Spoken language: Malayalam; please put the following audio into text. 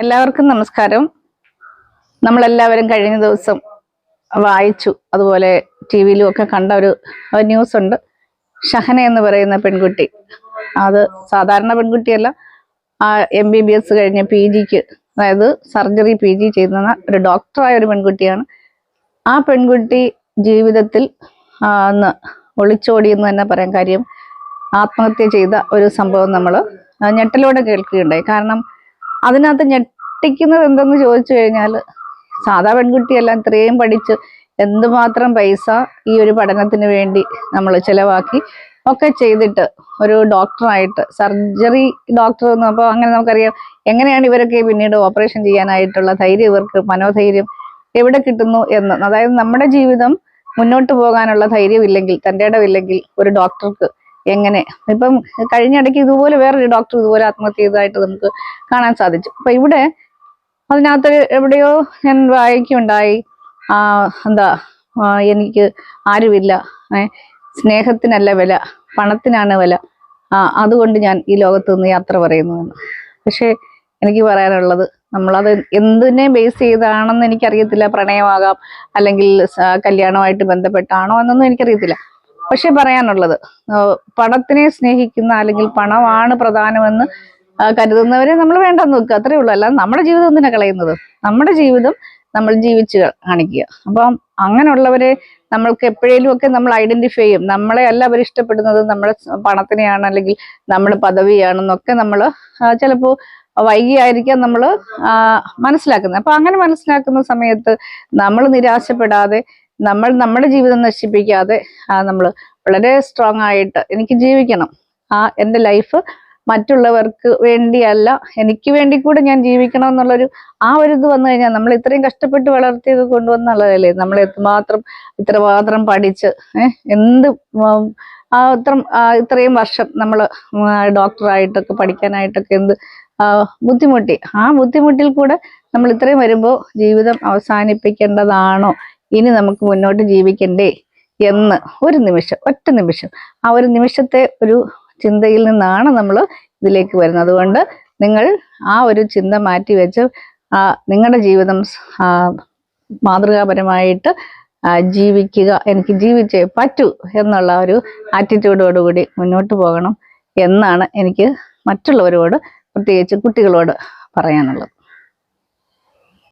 എല്ലാവർക്കും നമസ്കാരം. നമ്മളെല്ലാവരും കഴിഞ്ഞ ദിവസം വായിച്ചു. അതുപോലെ ടി വിയിലും ഒക്കെ കണ്ട ഒരു ന്യൂസ് ഉണ്ട്. ഷഹന എന്ന് പറയുന്ന പെൺകുട്ടി. അത് സാധാരണ പെൺകുട്ടിയല്ല. ആ എം ബി ബി എസ് കഴിഞ്ഞ പി ജിക്ക് അതായത് സർജറി പി ജി ചെയ്യുന്ന ഒരു ഡോക്ടറായ ഒരു പെൺകുട്ടിയാണ്. ആ പെൺകുട്ടി ജീവിതത്തിൽ അന്ന് ഒളിച്ചോടി എന്ന് തന്നെ പറയാൻ കാര്യം ആത്മഹത്യ ചെയ്ത ഒരു സംഭവം നമ്മൾ ഞെട്ടലോടെ കേൾക്കുകയുണ്ടായി. കാരണം അതിനകത്ത് ഞെട്ടിക്കുന്നത് എന്തെന്ന് ചോദിച്ചു കഴിഞ്ഞാൽ സാധാ പെൺകുട്ടിയെല്ലാം ഇത്രയും പഠിച്ച് എന്തുമാത്രം പൈസ ഈ ഒരു പഠനത്തിന് വേണ്ടി നമ്മൾ ചിലവാക്കി ഒക്കെ ചെയ്തിട്ട് ഒരു ഡോക്ടറായിട്ട് സർജറി ഡോക്ടർ അപ്പോൾ അങ്ങനെ നമുക്കറിയാം എങ്ങനെയാണ് ഇവരൊക്കെ പിന്നീട് ഓപ്പറേഷൻ ചെയ്യാനായിട്ടുള്ള ധൈര്യം ഇവർക്ക് മനോധൈര്യം എവിടെ കിട്ടുന്നു എന്ന്. അതായത് നമ്മുടെ ജീവിതം മുന്നോട്ട് പോകാനുള്ള ധൈര്യം ഇല്ലെങ്കിൽ തന്റെ ഇടമില്ലെങ്കിൽ ഒരു ഡോക്ടർക്ക് എങ്ങനെ? ഇപ്പം കഴിഞ്ഞിടയ്ക്ക് ഇതുപോലെ വേറൊരു ഡോക്ടർ ഇതുപോലെ ആത്മഹത്യ ചെയ്തതായിട്ട് നമുക്ക് കാണാൻ സാധിച്ചു. അപ്പൊ ഇവിടെ അതിനകത്ത് എവിടെയോ ഞാൻ വായിക്കുണ്ടായി ആ എന്താ എനിക്ക് ആരുമില്ല. സ്നേഹത്തിനല്ല വില പണത്തിനാണ് വില. ആ അതുകൊണ്ട് ഞാൻ ഈ ലോകത്ത് നിന്ന് യാത്ര പറയുന്നു എന്ന്. പക്ഷേ എനിക്ക് പറയാനുള്ളത് നമ്മളത് എന്തിനെ ബേസ് ചെയ്താണെന്ന് എനിക്കറിയത്തില്ല പ്രണയമാകാം അല്ലെങ്കിൽ കല്യാണമായിട്ട് ബന്ധപ്പെട്ടാണോ എന്നൊന്നും എനിക്കറിയത്തില്ല. പക്ഷെ പറയാനുള്ളത് പണത്തിനെ സ്നേഹിക്കുന്ന അല്ലെങ്കിൽ പണമാണ് പ്രധാനമെന്ന് കരുതുന്നവരെ നമ്മൾ വേണ്ടെന്ന് നോക്കുക. അത്രേ ഉള്ളൂ. അല്ലാതെ നമ്മുടെ ജീവിതം എന്തിനാ കളയുന്നത്? നമ്മുടെ ജീവിതം നമ്മൾ ജീവിച്ച് കാണിക്കുക. അപ്പം അങ്ങനെയുള്ളവരെ നമ്മൾക്ക് എപ്പോഴേലും ഒക്കെ നമ്മൾ ഐഡന്റിഫൈ ചെയ്യും. നമ്മളെ അല്ല അവർ ഇഷ്ടപ്പെടുന്നത് നമ്മുടെ പണത്തിനെയാണ് അല്ലെങ്കിൽ നമ്മുടെ പദവിയാണെന്നൊക്കെ നമ്മൾ ചിലപ്പോൾ വൈകിയായിരിക്കാം നമ്മൾ മനസ്സിലാക്കുന്നത്. അപ്പൊ അങ്ങനെ മനസ്സിലാക്കുന്ന സമയത്ത് നമ്മൾ നിരാശപ്പെടാതെ നമ്മൾ നമ്മുടെ ജീവിതം നശിപ്പിക്കാതെ നമ്മൾ വളരെ സ്ട്രോങ് ആയിട്ട് എനിക്ക് ജീവിക്കണം. ആ എന്റെ ലൈഫ് മറ്റുള്ളവർക്ക് വേണ്ടിയല്ല എനിക്ക് വേണ്ടി കൂടെ ഞാൻ ജീവിക്കണം എന്നുള്ളൊരു ആ ഒരു ഇത് വന്നു കഴിഞ്ഞാൽ നമ്മൾ ഇത്രയും കഷ്ടപ്പെട്ട് വളർത്തിയത് കൊണ്ടുവന്നുള്ളതല്ലേ? നമ്മൾ എത്രമാത്രം ഇത്രമാത്രം പഠിച്ച് എന്ത് ഇത്ര ഇത്രയും വർഷം നമ്മൾ ഡോക്ടറായിട്ടൊക്കെ പഠിക്കാനായിട്ടൊക്കെ എന്ത് ബുദ്ധിമുട്ടി. ആ ബുദ്ധിമുട്ടിൽ കൂടെ നമ്മൾ ഇത്രയും വരുമ്പോൾ ജീവിതം അവസാനിപ്പിക്കേണ്ടതാണോ ഇനി നമുക്ക് മുന്നോട്ട് ജീവിക്കണ്ടേ എന്ന് ഒരു നിമിഷം ഒറ്റ നിമിഷം. ആ ഒരു നിമിഷത്തെ ഒരു ചിന്തയിൽ നിന്നാണ് നമ്മൾ ഇതിലേക്ക് വരുന്നത്. അതുകൊണ്ട് നിങ്ങൾ ആ ഒരു ചിന്ത മാറ്റി വെച്ച് നിങ്ങളുടെ ജീവിതം മാതൃകാപരമായിട്ട് ജീവിക്കുക എനിക്ക് ജീവിച്ചേ പറ്റൂ എന്നുള്ള ഒരു ആറ്റിറ്റ്യൂഡോടുകൂടി മുന്നോട്ട് പോകണം എന്നാണ് എനിക്ക് മറ്റുള്ളവരോട് പ്രത്യേകിച്ച് കുട്ടികളോട് പറയാനുള്ളത്.